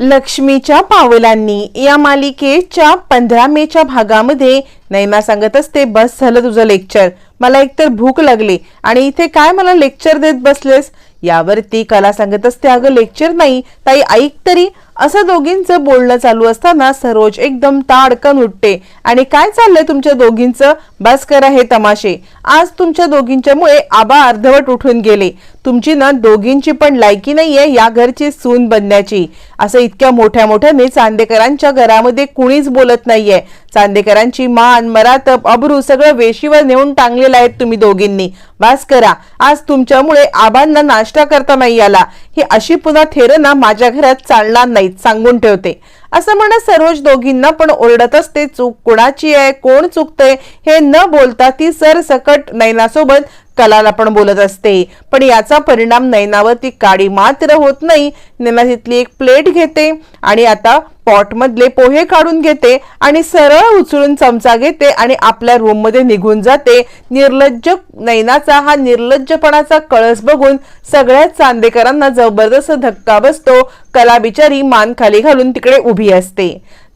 लक्ष्मीच्या पावलांनी या मालिकेच्या पंधरा मेच्या भागामध्ये नैना सांगत असते बस झालं तुझं लेक्चर. मला एकतर भूक लागली आणि इथे काय मला लेक्चर देत बसलेस? यावरती कला सांगत असते अगं लेक्चर नाही. ताई ऐक तरी. असं दोघींचं बोलणं चालू असताना सरोज एकदम ताडकन उठते. आणि काय चाललंय तुमच्या दोघींचं? बस करा हे तमाशे. आज तुमच्या दोघींच्यामुळे आबा अर्धवट उठून गेले. तुमची ना दोघींची पण लायकी नाहीये या घरची सून बनण्याची. असं इतक्या मोठ्या मोठ्याने चांदेकरांच्या घरामध्ये कुणीच बोलत नाहीये. चांदेकरांची मान मरातप अब्रू सगळं वेशीवर नेऊन टांगलेलं आहेत तुम्ही दोघींनी. वास करा. आज तुमच्यामुळे आबांना नाश्ता करता नाही आला. ही अशी पुन्हा थेर ना माझ्या घरात चालणार नाही. नाहीत सांगून ठेवते. असं म्हणत सरोज दोघींना पण ओरडत असते चूक कोणाची आहे कोण चुकतंय हे न बोलता ती सरसकट नैनासोबत कलाला पण बोलत असते. पण याचा परिणाम नैनावर ती काडी मात्र होत नाही. नैना तिथली एक प्लेट घेते आणि आता पॉटमधले पोहे काढून घेते आणि सरळ उचलून चमचा घेते आणि आपल्या रूममध्ये निघून जाते. निर्लज्ज नैनाचा हा निर्लज्जपणाचा कळस बघून सगळ्याच चांदेकरांना जबरदस्त धक्का बसतो. कला बिचारी मान खाली घालून तिकडे उभी असते.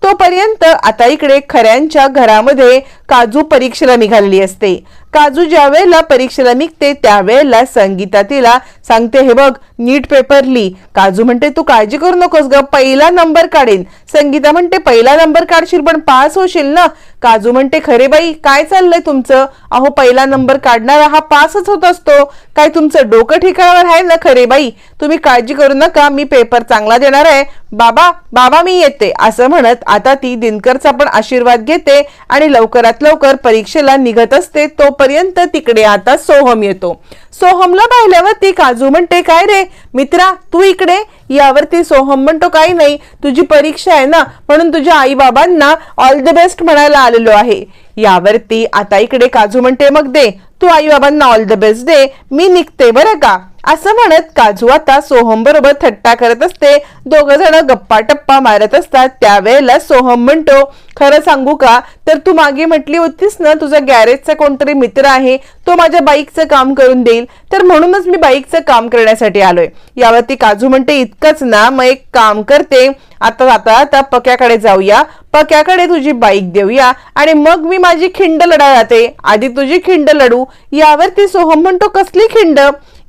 तोपर्यंत आता इकडे खऱ्यांच्या घरामध्ये काजू परीक्षेला निघालेली असते. काजू ज्या वेळेला परीक्षेला निघते त्यावेळेला संगीता तिला सांगते हे बघ नीट पेपर ली. काजू म्हणते तू काळजी करू नकोस ग पहिला नंबर काढेन. संगीता म्हणते पहिला नंबर काढशील पण पास होशील ना. काजू म्हणते खरे बाई काय चाललंय तुमचं? अहो पहिला नंबर काढणारा हा पासच होत असतो. काय तुमचं डोकं ठिकाणावर आहे ना खरे बाई? तुम्ही काळजी करू नका मी पेपर चांगला देणार आहे. बाबा बाबा मी येते. असं म्हणत आता ती दिनकरचा पण आशीर्वाद घेते आणि लवकरात लवकर परीक्षेला निघत असते तोपर्यंत तिकडे आता सोहम येतो. सोहमला पाहिल्यावर ती काजू म्हणते काय रे? मित्रा तू इकडे? यावरती सोहम म्हणतो काही नाही तुझी परीक्षा आहे ना म्हणून तुझ्या आई बाबांना ऑल द बेस्ट म्हणायला आलेलो आहे. यावरती आता इकडे काजू म्हणते मग दे तू आई बाबांना ऑल द बेस्ट दे मी निघते बरं का? असं म्हणत काजू आता सोहम बरोबर थट्टा करत असते. दोघ जण गप्पा टप्पा मारत असतात. त्यावेळेला सोहम म्हणतो खरं सांगू का? तर तू मागे म्हटली होतीस ना तुझा गॅरेजचा कोणतरी मित्र आहे. तो माझ्या बाईकचं काम करून देईल. तर म्हणूनच मी बाईकचं काम करण्यासाठी आलोय. यावरती काजू म्हणते इतकंच ना मग एक काम करते. आता आता आता पक्याकडे जाऊया. पक्याकडे तुझी बाईक देऊया. आणि मग मी माझी खिंड लढा जाते. आधी तुझी खिंड लढू. यावरती सोहम म्हणतो कसली खिंड?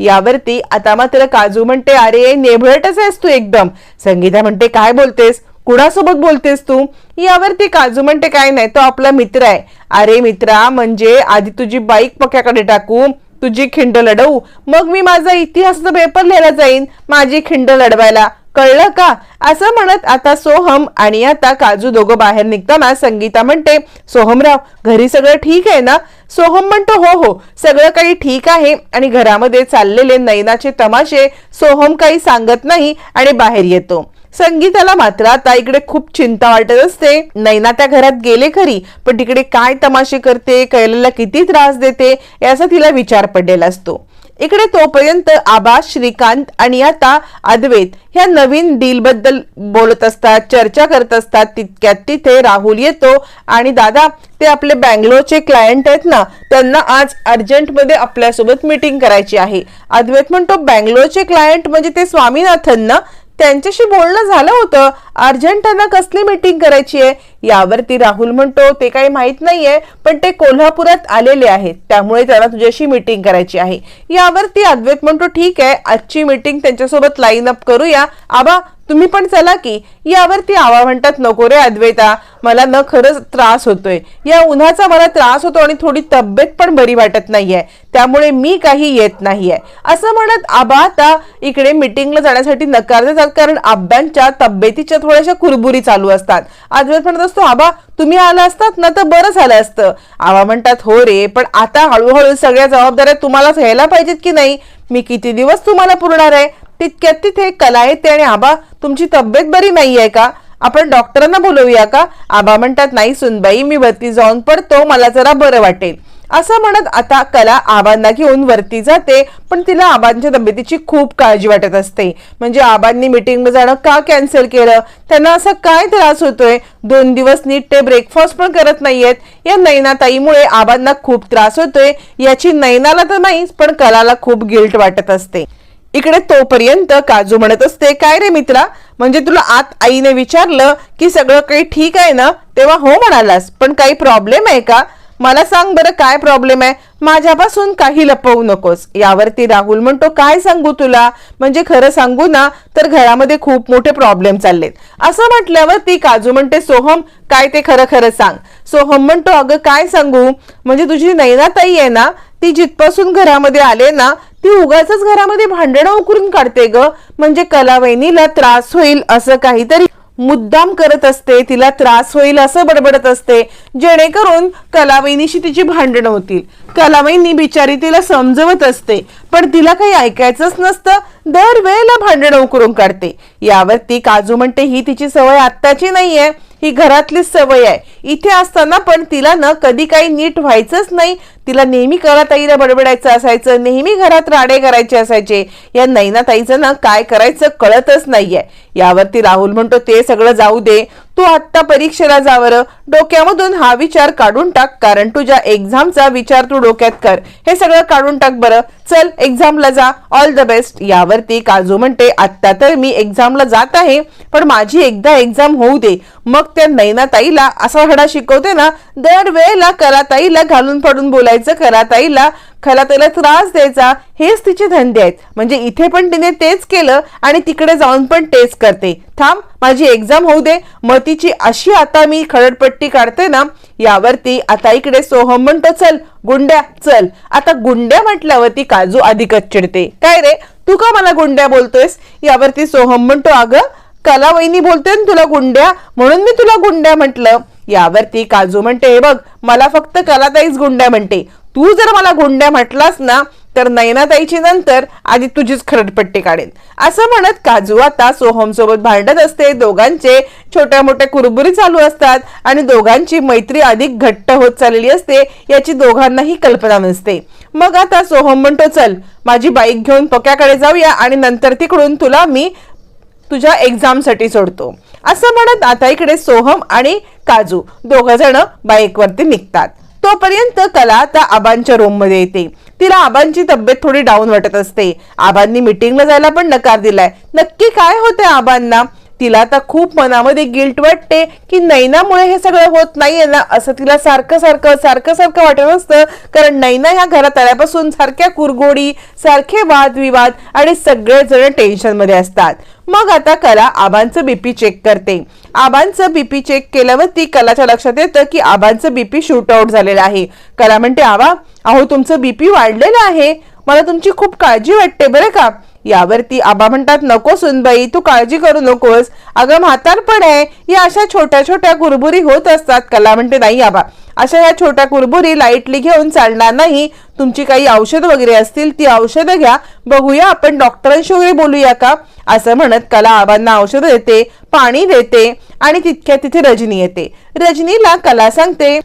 यावरती आता मात्र काजू म्हणते अरे नेभळटच आहेस तू एकदम. संगीता म्हणते काय बोलतेस? कुणासोबत बोलतेस तू? यावरती काजू म्हणते काय नाही तो आपला मित्र आहे. अरे मित्रा म्हणजे आधी तुझी बाईक पक्याकडे टाकू तुझी खिंड लढवू मग मी माझा इतिहासाचा पेपर लिहायला जाईन माझी खिंड लढवायला. कळलं का? असं म्हणत आता सोहम आणि आता काजू दोघं बाहेर निघताना संगीता म्हणते सोहमराव घरी सगळं ठीक आहे ना? सोहम म्हणतो हो हो सगळं काही ठीक आहे. आणि घरामध्ये चाललेले नैनाचे तमाशे सोहम काही सांगत नाही आणि बाहेर येतो. संगीताला मात्र आता इकडे खूप चिंता वाटत असते. नैना त्या घरात गेले खरी पण तिकडे काय तमाशे करते कैलाला किती त्रास देते याचा तिला विचार पडलेला असतो. इकडे तोपर्यंत आबा श्रीकांत आणि आता अद्वैत ह्या नवीन डील बद्दल बोलत असतात चर्चा करत असतात. तितक्यात तिथे राहुल येतो आणि दादा ते आपले बँगलोरचे क्लायंट आहेत ना त्यांना आज अर्जंटमध्ये आपल्यासोबत मीटिंग करायची आहे. अद्वैत म्हणतो बँगलोरचे क्लायंट म्हणजे ते स्वामीनाथन ना? त्यांच्याशी बोलणं झालं होतं. अर्जंटाना कसली मीटिंग करायची आहे? यावरती राहुल म्हणतो ते काही माहीत नाहीये पण ते कोल्हापुरात आलेले आहेत. त्यामुळे त्यांना तुझ्याशी मीटिंग करायची आहे. यावरती अद्वैत म्हणतो ठीक आहे आजची मीटिंग त्यांच्यासोबत लाईन अप करूया. आबा तुम्ही पण चला की यावरती आवा म्हणतात नको रे अद्वैता मला न खरंच त्रास होतोय. या उन्हाचा मला त्रास होतो आणि थोडी तब्येत पण बरी वाटत नाहीये. त्यामुळे मी काही येत नाहीये. असं म्हणत आबा आता इकडे मिटिंगला जाण्यासाठी नकार देतात कारण आब्यांच्या तब्येतीच्या थोड्याशा कुरबुरी चालू असतात. अद्वैत म्हणत असतो आबा तुम्ही आला असतात ना तर बरं झालं असतं. आबा म्हणतात हो रे पण आता हळूहळू सगळ्या जबाबदाऱ्या तुम्हालाच घ्यायला पाहिजेत की नाही? मी किती दिवस तुम्हाला पुरणार आहे? तितक्यात तिथे कला येते आणि आबा तुमची तब्येत बरी नाही आहे का? आपण डॉक्टरांना बोलवूया का? आबा म्हणतात नाही सुनबाई मी वरती जाऊन पडतो मला जरा बरं वाटेल. असं म्हणत आता कला आबांना घेऊन वरती जाते पण तिला आबांच्या तब्येतीची खूप काळजी वाटत असते. म्हणजे आबांनी मिटिंग जाणं का कॅन्सल केलं? त्यांना असा काय त्रास होतोय? दोन दिवस नीट ते ब्रेकफास्ट पण करत नाहीयेत. या नैनाताईमुळे आबांना खूप त्रास होतोय. याची नैनाला तर नाहीच पण कलाला खूप गिल्ट वाटत असते. इकडे तोपर्यंत काजू म्हणत असते काय रे मित्रा? म्हणजे तुला आत आईने विचारलं की सगळं काही ठीक आहे ना? तेव्हा हो म्हणालास पण काही प्रॉब्लेम आहे का? मला सांग बरं काय प्रॉब्लेम आहे? माझ्यापासून काही लपवू नकोस. यावरती राहुल म्हणतो काय सांगू तुला? म्हणजे खरं सांगू ना तर घरामध्ये खूप मोठे प्रॉब्लेम चाललेत. असं म्हटल्यावर ती काजू म्हणते सोहम काय ते खरं खरं सांग. सोहम म्हणतो अगं काय सांगू? म्हणजे तुझी नैनाताई आहे ना ती जिथपासून घरामध्ये आले ना ती उगाच घरामध्ये भांडणं उकरून काढते ग. म्हणजे कलावहिनीला त्रास होईल असं काहीतरी मुद्दाम करत असते तिला त्रास होईल असं बडबडत असते जेणेकरून कलावहिनीशी तिची भांडणं होतील. कलावहिनी बिचारी तिला समजवत असते पण तिला काही ऐकायचंच नसतं दरवेळेला भांडणं उकरून काढते. यावर ती काजू म्हणते ही तिची सवय आत्ताची नाहीये. ही घरातलीच सवय आहे. इथे असताना पण तिला ना कधी काही नीट व्हायचंच नाही. तिला नेहमी ताईला बडबडायचं असायचं नेहमी घरात राडे करायचे असायचे. या नैनाताईचं ना काय करायचं कळतच नाहीये. यावरती राहुल म्हणतो ते सगळं जाऊ दे. तू आत्ता परीक्षेला जावर डोक्यामधून हा विचार काढून टाक कारण तुझ्या एक्झामचा विचार तू डोक्यात कर. हे सगळं काढून टाक बरं. चल एक्झामला जा. ऑल द बेस्ट यावरती काजू म्हणते आत्ता तर मी एक्झामला जात आहे पण माझी एकदा एक्झाम होऊ दे. मग त्या नैनाताईला असा धडा शिकवते ना दरवेळेला कराताईला घालून पडून बोलायचं कलाताईला त्याला त्रास द्यायचा हेच तिचे धंदे आहेत. म्हणजे इथे पण तिने तेच केलं आणि तिकडे जाऊन पण तेच करते. थांब माझी एक्झाम होऊ दे. मग तिची अशी आता मी खडडपट्टी काढते ना यावरती आता इकडे सोहम म्हणतो चल गुंड्या चल. आता गुंड्या म्हटल्यावरती काजू अधिकच चिडते. काय रे तू का मला गुंड्या बोलतोयस? यावरती सोहम म्हणतो अगं कलावहिनी बोलते ना तुला गुंड्या म्हणून मी तुला गुंड्या म्हटलं. यावरती काजू म्हणते हे बघ मला फक्त कलाताईच गुंड्या म्हणते. तू जर मला गुंड्या म्हटलास ना तर नयनाताईची नंतर आधी तुझीच खरडपट्टी काढेन. असं म्हणत काजू आता सोहम सोबत भांडत असते. दोघांचे छोट्या मोठ्या कुरबुरी चालू असतात आणि दोघांची मैत्री अधिक घट्ट होत चाललेली असते याची दोघांनाही कल्पना नसते. मग आता सोहम म्हणतो चल माझी बाईक घेऊन पक्याकडे जाऊया आणि नंतर तिकडून तुला मी तुझ्या एक्झामसाठी सोडतो. असं म्हणत आता इकडे सोहम आणि काजू दोघ जण बाईकवरती निघतात. तोपर्यंत कला आता आबांच्या रूममध्ये येते. तिला आबांची तब्येत थोडी डाऊन वाटत असते. आबांनी मिटिंगला जायला पण नकार दिलाय. नक्की काय होतंय आबांना? तिला आता खूप मनामध्ये गिल्ट वाटते की नैनामुळे हे सगळं होत नाहीये ना? असं तिला सारखं सारखं सारखं सारखं वाटत असतं. कारण नैना ह्या घरात आल्यापासून सारख्या कुरगोडी सारखे वादविवाद आणि सगळेजण टेन्शनमध्ये असतात. मग आता कला आबांचं बीपी चेक करते. आबांचं बीपी चेक केल्यावरती कलाच्या लक्षात येतं की आबांचं बीपी शूट आउट झालेलं आहे. कला म्हणते आबा अहो तुमचं बीपी वाढलेलं आहे. मला तुमची खूप काळजी वाटते बरं का? यावरती आबा म्हणतात नको सुनबाई तू काळजी करू नकोस. अगं म्हातारपण आहे. या अशा छोट्या छोट्या कुरबुरी होत असतात. कला म्हणते नाही आबा अशा या छोट्या कुरबुरी लाईटली घेऊन चालणार नाही. तुमची काही औषध वगैरे असतील ती औषधं घ्या. बघूया आपण डॉक्टरांशी वगैरे बोलूया का? असं म्हणत कला आबांना औषध देते पाणी देते आणि तितक्या तिथे रजनी येते. रजनीला कला सांगते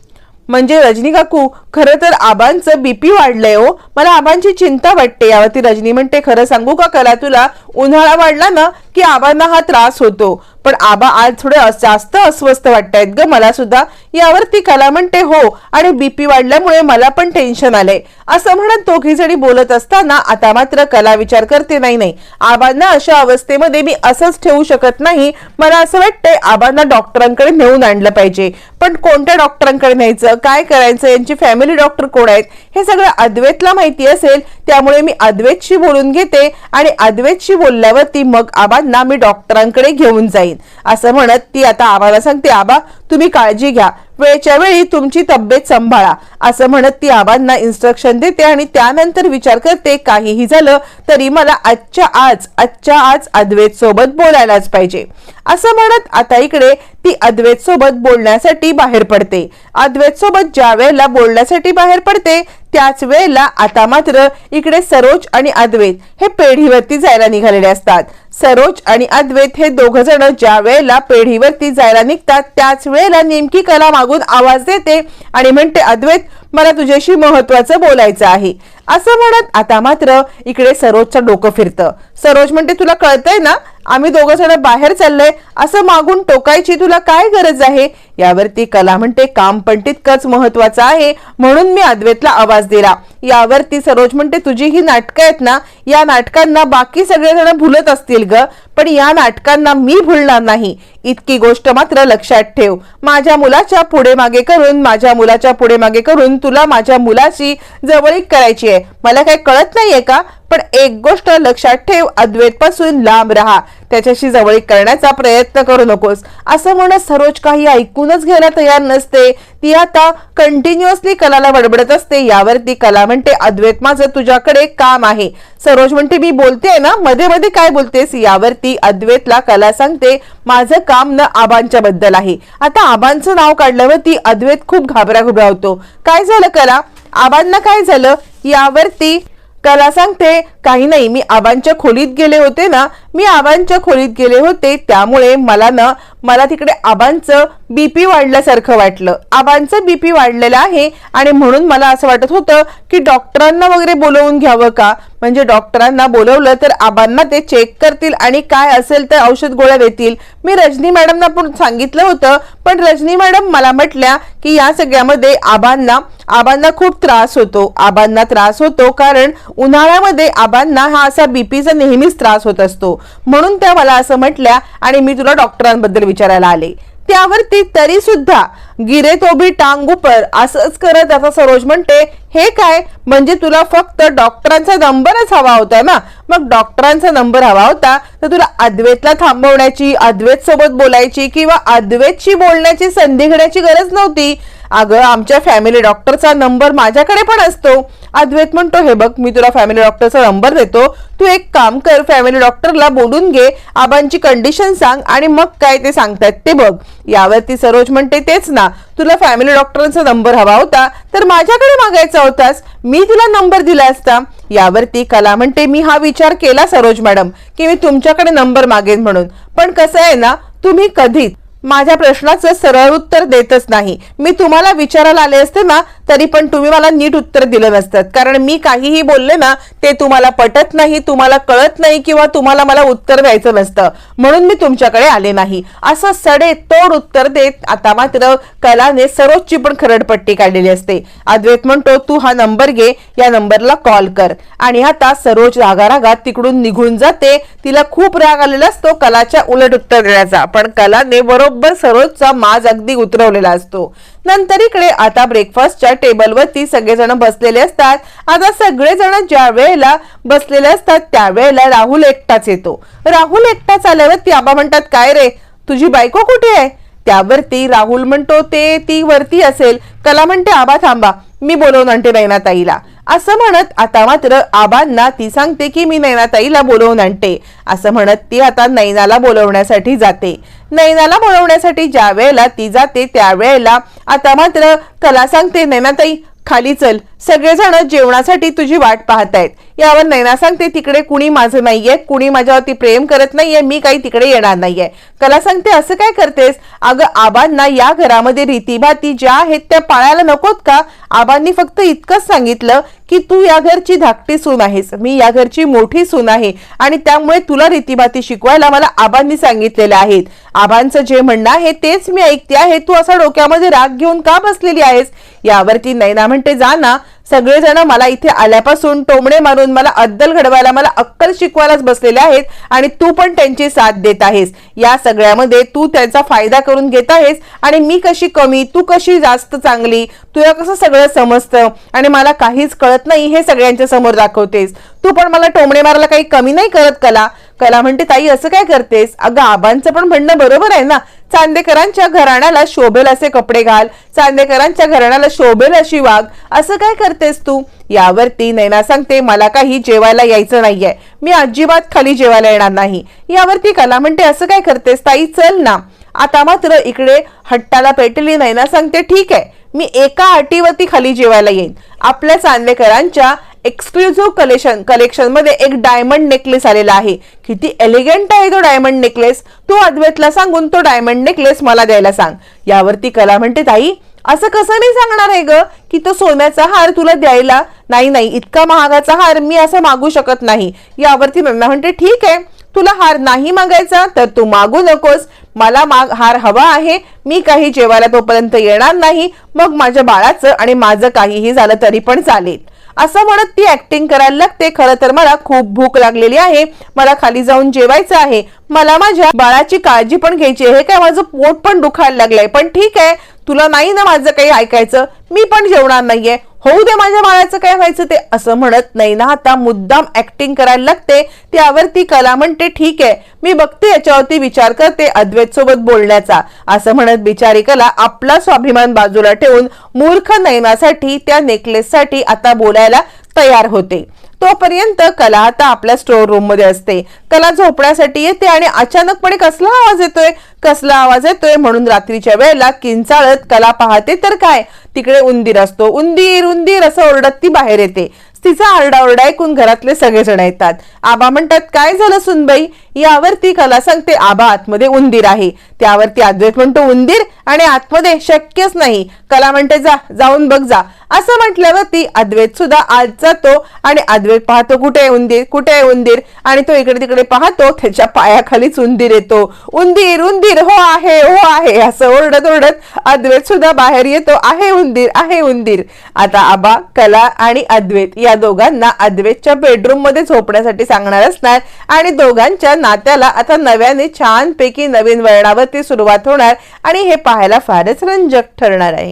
म्हणजे रजनी काकू खरं तर आबांचं बीपी वाढलंय हो. मला आबांची चिंता वाटते यावरती. रजनी म्हणते खरं सांगू का? कला तुला उन्हाळा वाढला ना की आबांना हा त्रास होतो. पण आबा आज थोडे जास्त अस्वस्थ वाटतायत ग. मला सुद्धा यावरती कला म्हणते हो आणि बीपी वाढल्यामुळे मला पण टेन्शन आलंय. असं म्हणत दोघी जणी बोलत असताना आता मात्र कला विचार करते नाही नाही आबांना अशा अवस्थेमध्ये मी असंच ठेवू शकत नाही. मला असं वाटतंय आबांना डॉक्टरांकडे नेऊन आणलं पाहिजे. पण कोणत्या डॉक्टरांकडे न्यायचं? काय करायचं? यांची फॅमिली डॉक्टर कोण आहेत? हे सगळं अद्वैतला माहिती असेल. त्यामुळे मी अद्वैतशी बोलून घेते आणि अद्वैतशी बोलल्यावरती मग ना मी डॉक्टरांकडे घेऊन जाईन. असं म्हणत ती आता आबाला सांगते आबा तुम्ही काळजी घ्या. वेळच्या वेळी तुमची तब्येत सांभाळा. असं म्हणत ती आबांना इन्स्ट्रक्शन देते आणि त्यानंतर विचार करते काहीही झालं तरी मला आजच्या आज आजच्या आज अद्वैत सोबत बोलायलाच पाहिजे. असं म्हणत आता इकडे ती अद्वैत सोबत बोलण्यासाठी बाहेर पडते. अद्वैत सोबत ज्या वेळेला बोलण्यासाठी बाहेर पडते त्याच वेळेला आता मात्र इकडे सरोज आणि अद्वैत हे पेढीवरती जायला निघालेले असतात. सरोज आणि अद्वैत हे दोघ जण ज्या वेळेला पेढीवरती जायला निघतात त्याच वेळेला नेमकी कला मागून आवाज देते आणि म्हणते अद्वैत मला तुझ्याशी महत्वाचं बोलायचं आहे. असं म्हणत आता मात्र इकडे सरोजचं डोकं फिरतं. सरोज म्हणते तुला कळतंय ना आम्ही दोघं जण बाहेर चाललोय असं मागून टोकायची तुला काय गरज आहे? यावरती कला म्हणते काम पण तितकंच महत्वाचं आहे म्हणून मी अद्वैतला आवाज दिला. यावरती सरोज म्हणते तुझी ही नाटकं आहेत ना या नाटकांना बाकी सगळेजण भुलत असतील ग पण या नाटकांना मी भुलणार नाही. इतकी गोष्ट मात्र लक्षात ठेव. माझ्या मुलाच्या पुढे मागे करून माझ्या मुलाच्या पुढे मागे करून तुला माझ्या मुलाची जवळीक करायची आहे. मला काही कळत नाहीये का? पण एक गोष्ट लक्षात ठेव अद्वैत पासून लांब राहा. त्याच्याशी जवळीक करण्याचा प्रयत्न करू नकोस. असं म्हणत सरोज काही ऐकूनच घ्यायला तयार नसते. ती आता कंटिन्युअसली कलाला बडबडत असते. यावरती कला म्हणते अद्वैत माझं तुझ्याकडे काम आहे. सरोज म्हणते मी बोलते ना? मध्ये मध्ये काय बोलतेस? यावरती अद्वैतला कला सांगते माझं काम न आबांच्या बद्दल आहे. आता आबांचं नाव काढल्यावर ती अद्वैत खूप घाबरा होतो. काय झालं कला? आबांना काय झालं? यावरती त्याला सांगते काही नाही मी आबांच्या खोलीत गेले होते ना मी आबांच्या खोलीत गेले होते त्यामुळे मला ना मला तिकडे आबांचं बीपी वाढल्यासारखं वाटलं. आबांचं बीपी वाढलेलं आहे आणि म्हणून मला असं वाटत होतं की डॉक्टरांना वगैरे बोलवून घ्यावं का? म्हणजे डॉक्टरांना बोलवलं तर आबांना ते चेक करतील आणि काय असेल तर औषध गोळ्या देतील. मी रजनी मॅडमना पण सांगितलं होतं पण रजनी मॅडम मला म्हटल्या की या सगळ्यामध्ये आबांना आबांना खूप त्रास होतो. आबांना त्रास होतो कारण उन्हाळ्यामध्ये आबांना हा असा बीपीचा नेहमीच त्रास होत असतो. म्हणून त्या मला असं म्हटल्या आणि मी तुला डॉक्टरांबद्दल विचारायला आले. त्यावरती तरी सुद्धा गिरे तोबी टांग उपर असंच करत आता सरोज म्हणते हे काय? म्हणजे तुला फक्त डॉक्टरांचा नंबरच हवा होता ना? मग डॉक्टरांचा नंबर हवा होता? तर तुला अद्वैतला थांबवण्याची अद्वैत सोबत बोलायची किंवा अद्वैतशी बोलण्याची संधी घेण्याची गरज नव्हती? अगं आमच्या फॅमिली डॉक्टरचा नंबर माझ्याकडे पण असतो. अद्वैत म्हणतो हे बघ मी तुला फॅमिली डॉक्टरचा नंबर देतो. तू एक काम कर फॅमिली डॉक्टरला बोलून घे आबांची कंडिशन सांग आणि मग काय ते सांगतायत ते बघ. यावरती सरोज म्हणते तेच ना तुला फॅमिली डॉक्टरांचा नंबर हवा होता तर माझ्याकडे मागायचा होतास. मी तुला नंबर दिला असता. यावरती कला म्हणते मी हा विचार केला सरोज मॅडम की मी तुमच्याकडे नंबर मागेन म्हणून. पण कसं आहे ना तुम्ही कधीच माझ्या प्रश्नाचं सरळ उत्तर देतच नाही. मी तुम्हाला विचारायला आले असते ना तरी पण तुम्ही मला नीट उत्तर दिलं नसतं. कारण मी काहीही बोलले ना ते तुम्हाला पटत नाही तुम्हाला कळत नाही किंवा तुम्हाला मला उत्तर द्यायचं नसतं. म्हणून मी तुमच्याकडे आले नाही. असं सडे तोड उत्तर देत आता मात्र कलाने सरोजची पण खरडपट्टी काढलेली असते. अद्वैत म्हणतो तू हा नंबर घे या नंबरला कॉल कर. आणि आता सरोज रागारागात तिकडून निघून जाते. तिला खूप राग आलेला असतो कलाच्या उलट उत्तर देण्याचा. पण कलाने बरोबर सरोजचा माज अगदी उतरवलेला असतो. नंतर इकडे आता ब्रेकफास्टच्या टेबलवरती सगळेजण बसलेले असतात. आता सगळेजण ज्या वेळेला बसलेले असतात त्यावेळेला राहुल एकटाच येतो. राहुल एकटाच आल्यावरती आबा म्हणतात काय रे तुझी बायको कुठे आहे? त्यावरती राहुल म्हणतो ते ती वरती असेल. कला म्हणते आबा थांबा मी बोलवून आणते नैनाताईला. असं म्हणत आता मात्र आबांना ती सांगते की मी नैनाताईला बोलवून आणते. असं म्हणत ती आता नैनाला बोलवण्यासाठी जाते. नैनाला बोलवण्यासाठी ज्या वेळेला ती जाते त्यावेळेला आता मात्र कला सांगते नैनाताई खाली चल. सगळेजण जेवणासाठी तुझी वाट पाहत आहेत यावर नैना सांगते तिकडे कुणी माझं नाहीये कुणी माझ्यावरती प्रेम करत नाहीये मी काही तिकडे येणार नाहीये. कला सांगते असं काय करतेस? अगं आबांना या घरामध्ये रीतीभाती ज्या आहेत त्या पाळायला नकोत का? आबांनी फक्त इतकंच सांगितलं की तू या घरची धाकटी सून आहेस. मी या घरची मोठी सून आहे आणि त्यामुळे तुला रीतीभाती शिकवायला मला आबांनी सांगितलेले आहेत आबांचं जे म्हणणं आहे तेच मी ऐकते आहे. तू असा डोक्यामध्ये राग घेऊन का बसलेली आहेस? यावरती नैना म्हणते जा ना सगळेजण मला इथे आल्यापासून टोमणे मारून मला अद्दल घडवायला मला अक्कल शिकवायलाच बसलेले आहेत आणि तू पण त्यांची साथ देत आहेस. या सगळ्यामध्ये तू त्यांचा फायदा करून घेत आहेस आणि मी कशी कमी तू कशी जास्त चांगली तुला कसं सगळं समजतं आणि मला काहीच कळत नाही हे सगळ्यांच्या समोर दाखवतेस. तू पण मला टोमणे मारायला काही कमी नाही करत कला. कला म्हणते ताई असं काय करतेस? अगं आबांचं पण म्हणणं बरोबर आहे ना. चांदेकरांच्या घराण्याला शोभेल असे कपडे घाल चांदेकरांच्या घराण्याला शोभेल अशी वाघ असं काय करतेस तू? यावरती नैना सांगते मला काही जेवायला यायचं नाहीये. मी अजिबात खाली जेवायला येणार नाही. यावरती कला म्हणते असं काय करतेस ताई? चल ना. आता मात्र इकडे हट्टाला पेटली नैना सांगते ठीक आहे. मी एका अटीवरती खाली जेवायला येईन. आपल्या चांदेकरांच्या एक्सक्लुझिव्ह कलेक्शन कलेक्शनमध्ये एक डायमंड नेकलेस आलेला आहे. किती एलिगंट आहे तो डायमंड नेकलेस तू अद्वैतला सांगून तो डायमंड नेकलेस मला द्यायला सांग. यावरती कला म्हणते ताई असं कसं मी सांगणार आहे ग? की तो सोन्याचा हार तुला द्यायला नाही नाही इतका महागाचा हार मी असं मागू शकत नाही. यावरती नंदा म्हणते ठीक आहे तुला हार नाही मागायचा तर तू मागू नकोस. मला माग हार हवा आहे मी काही जेवायला तोपर्यंत येणार नाही. मग माझ्या बाळाचं आणि माझं काहीही झालं तरी पण चालेल. असं म्हणत ती ऍक्टिंग करायला लागते. खरं तर मला खूप भूक लागलेली आहे. मला खाली जाऊन जेवायचं आहे. मला माझ्या बाळाची काळजी पण घ्यायची आहे. काय माझं पोट पण दुखायला लागलंय. पण ठीक आहे. तुला नाही ना माझं काही ऐकायचं. मी पण जेवणार नाहीये. होऊ दे माझ्या बाळाचं काय व्हायचं ते असं म्हणत नाही ना आता मुद्दाम ऍक्टिंग करायला लागते. त्यावर ती कला म्हणते ठीक आहे मी बघते याच्यावरती विचार करते अद्वैत सोबत बोलण्याचा. असं म्हणत बिचारी कला आपला स्वाभिमान बाजूला ठेवून मूर्ख नयनासाठी त्या नेकलेससाठी आता बोलायला तयार होते. तोपर्यंत कला आता आपल्या स्टोर रूममध्ये असते. कला झोपण्यासाठी येते आणि अचानकपणे कसला आवाज येतोय? कसला आवाज येतोय? म्हणून रात्रीच्या वेळेला किंचाळत कला पाहते तर काय? तिकडे उंदीर असतो. उंदीर उंदीर असं ओरडत ती बाहेर येते. तिचा आरडाओरडा ऐकून घरातले सगळेजण येतात. आबा म्हणतात काय झालं सुनबाई? यावरती कला सांगते आबा आतमध्ये उंदीर आहे. त्यावरती अद्वैत म्हणतो उंदीर? आणि आतमध्ये शक्यच नाही. कला म्हणते जा जाऊन बघ जा. असं म्हटल्यावरती अद्वैत सुद्धा आज जातो आणि अद्वैत पाहतो कुठे आहे उंदीर? कुठे आहे उंदीर? आणि तो इकडे तिकडे पाहतो त्याच्या पायाखालीच उंदीर येतो. उंदीर उंदीर हो आहे हो आहे. असं ओरडत ओरडत अद्वैत सुद्धा बाहेर येतो. आहे उंदीर आहे उंदीर. आता आबा कला आणि अद्वैत या दोघांना अद्वेतच्या बेडरूममध्ये झोपण्यासाठी सांगणार असणार आणि दोघांच्या नात्याला आता नव्याने छानपैकी नवीन वळणावरती सुरुवात होणार आणि हे पाहायला फारच रंजक ठरणार आहे.